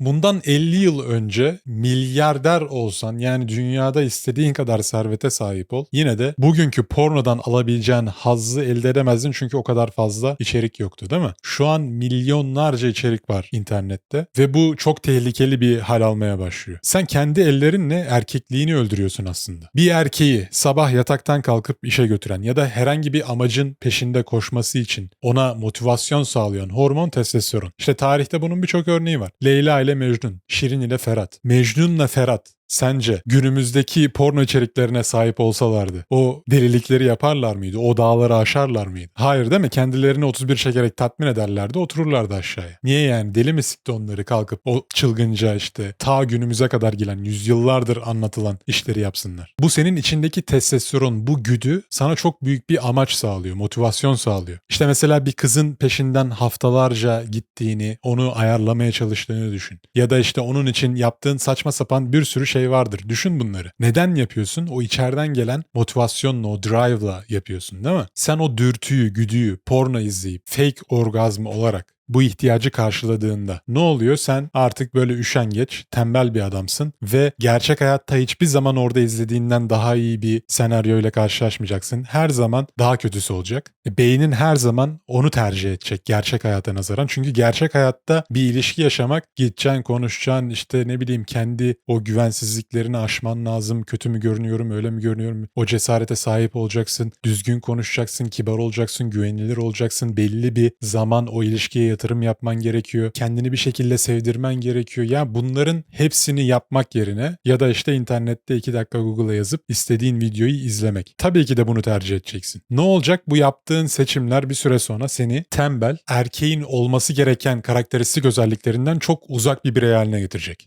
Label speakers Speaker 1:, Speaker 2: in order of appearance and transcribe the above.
Speaker 1: Bundan 50 yıl önce milyarder olsan yani dünyada istediğin kadar servete sahip ol. Yine de bugünkü pornodan alabileceğin hazzı elde edemezdin çünkü o kadar fazla içerik yoktu değil mi? Şu an milyonlarca içerik var internette ve bu çok tehlikeli bir hal almaya başlıyor. Sen kendi ellerinle erkekliğini öldürüyorsun aslında. Bir erkeği sabah yataktan kalkıp işe götüren ya da herhangi bir amacın peşinde koşması için ona motivasyon sağlayan hormon testosteron. İşte tarihte bunun birçok örneği var. Leyla ile Mecnun, Şirin ile Ferhat. Mecnun'la Ferhat Sence günümüzdeki porno içeriklerine sahip olsalardı o delilikleri yaparlar mıydı? O dağları aşarlar mıydı? Hayır değil mi? Kendilerini 31 çekerek tatmin ederlerdi otururlardı aşağıya. Niye yani? Deli mi sikti onları kalkıp o çılgınca işte ta günümüze kadar gelen yüzyıllardır anlatılan işleri yapsınlar. Bu senin içindeki testosteron, bu güdü sana çok büyük bir amaç sağlıyor, motivasyon sağlıyor. İşte mesela bir kızın peşinden haftalarca gittiğini, onu ayarlamaya çalıştığını düşün. Ya da işte onun için yaptığın saçma sapan bir sürü şey vardır. Düşün bunları. Neden yapıyorsun? O içeriden gelen motivasyonla, o drive'la yapıyorsun değil mi? Sen o dürtüyü, güdüyü, porno izleyip fake orgazmı olarak bu ihtiyacı karşıladığında ne oluyor? Sen artık böyle üşengeç, tembel bir adamsın ve gerçek hayatta hiçbir zaman orada izlediğinden daha iyi bir senaryoyla karşılaşmayacaksın. Her zaman daha kötüsü olacak. E, Beynin her zaman onu tercih edecek gerçek hayata nazaran. Çünkü gerçek hayatta bir ilişki yaşamak, gideceksin, konuşacaksın, işte ne bileyim kendi o güvensizliklerini aşman lazım. Kötü mü görünüyorum, öyle mi görünüyorum? O cesarete sahip olacaksın, düzgün konuşacaksın, kibar olacaksın, güvenilir olacaksın. Belli bir zaman o ilişkiye yatırım yapman gerekiyor. Kendini bir şekilde sevdirmen gerekiyor. Ya bunların hepsini yapmak yerine ya da işte internette 2 dakika Google'a yazıp istediğin videoyu izlemek. Tabii ki de bunu tercih edeceksin. Ne olacak? Bu yaptığın seçimler bir süre sonra seni tembel, erkeğin olması gereken karakteristik özelliklerinden çok uzak bir birey haline getirecek.